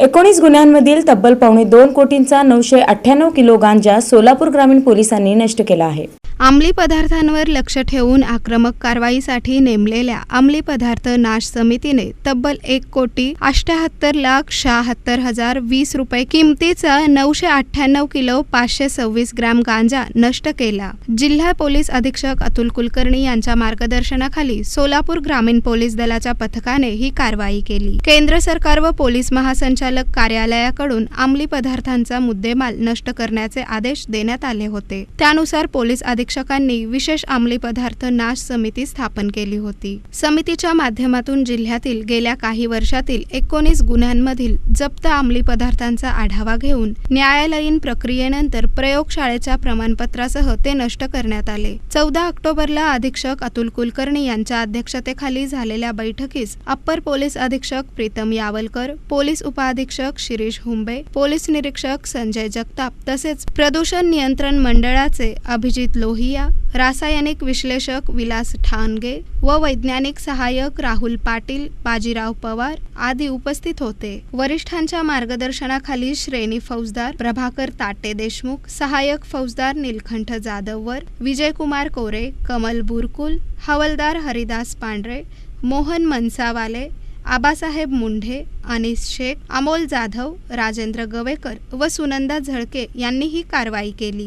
एकोणीस गुन्ह्यांमधील तब्बल पावणे दोन कोटींचा नऊशे अठ्ठ्याण्णव किलो गांजा सोलापूर ग्रामीण पोलिसांनी नष्ट केला आहे. अंमली पदार्थांवर लक्ष ठेवून आक्रमक कारवाईसाठी नेमलेल्या अंमली पदार्थ नाश समितीने तब्बल एक कोटी अष्ट्याहत्तर लाख शहात्तर हजार वीस रुपये किमतीचा नऊशे अठ्ठ्याण्णव किलो पाचशे सव्वीस ग्रॅम गांजा नष्ट केला. जिल्हा पोलीस अधीक्षक अतुल कुलकर्णी यांच्या मार्गदर्शनाखाली सोलापूर ग्रामीण पोलीस दलाच्या पथकाने ही कारवाई केली. केंद्र सरकार व पोलीस महासंचालक कार्यालयाकडून अंमली पदार्थांचा मुद्देमाल नष्ट करण्याचे आदेश देण्यात आले होते. त्यानुसार पोलीस अधीक्षकांनी विशेष अंमली पदार्थ नाश समिती स्थापन केली होती. समितीच्या माध्यमातून जिल्ह्यातील गेल्या काही वर्षातील एकोणीस गुन्ह्यांमधील जप्त अंमली पदार्थांचा आढावा घेऊन न्यायालयीन प्रक्रियेनंतर प्रयोगशाळेच्या प्रमाणपत्रासह ते नष्ट करण्यात आले. चौदा ऑक्टोबरला अधीक्षक अतुल कुलकर्णी यांच्या अध्यक्षतेखाली झालेल्या बैठकीस अप्पर पोलीस अधीक्षक प्रीतम यावलकर पोलीस उपअधीक्षक शिरीष हुंबे पोलीस निरीक्षक संजय जगताप तसेच प्रदूषण नियंत्रण मंडळाचे अभिजित लोहिया रासायनिक विश्लेषक विलास ठाणगे व वैज्ञानिक सहाय्यक राहुल पाटील बाजीराव पवार आदी उपस्थित होते. वरिष्ठांच्या मार्गदर्शनाखाली श्रेणी फौजदार प्रभाकर ताटे देशमुख सहाय्यक फौजदार नीलकंठ जाधववर विजयकुमार कोरे कमल बुरकुल हवलदार हरिदास पांढरे मोहन मनसावाले आबासाहेब मुंढे अनिस शेख अमोल जाधव राजेंद्र गवेकर व सुनंदा झळके यांनी ही कारवाई केली.